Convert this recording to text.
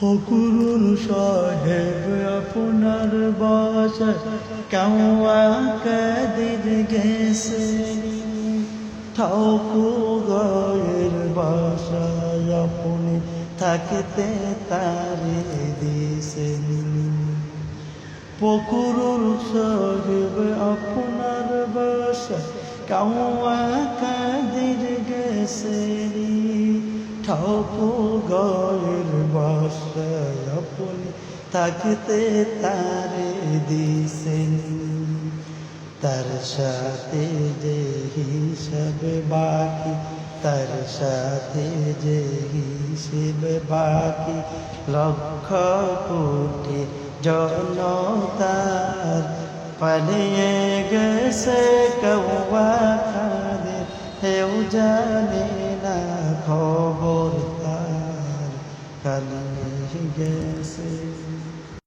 হকুরুল সাহেব আপনার বাসায় কেওয়া কাদের গেছে? ঠাকুরের বাসায় আপনি থাকতে তারে দিয়েছেন। পকুরুল সাহেব আপনার বাসা কাউয়া কাদের গেছে? ঠাকুর গয়ের বাসায় আপনি থাকতে তারে দিছেন। তার সাথে যে হিসাব বাকি, তার সাথে যে হিসেব বাকি, লক্ষ কোটি জনতার পালিয়ে গেছে কৌয়া খাদের হেউ জানে না খবর তার পালিয়ে গেছে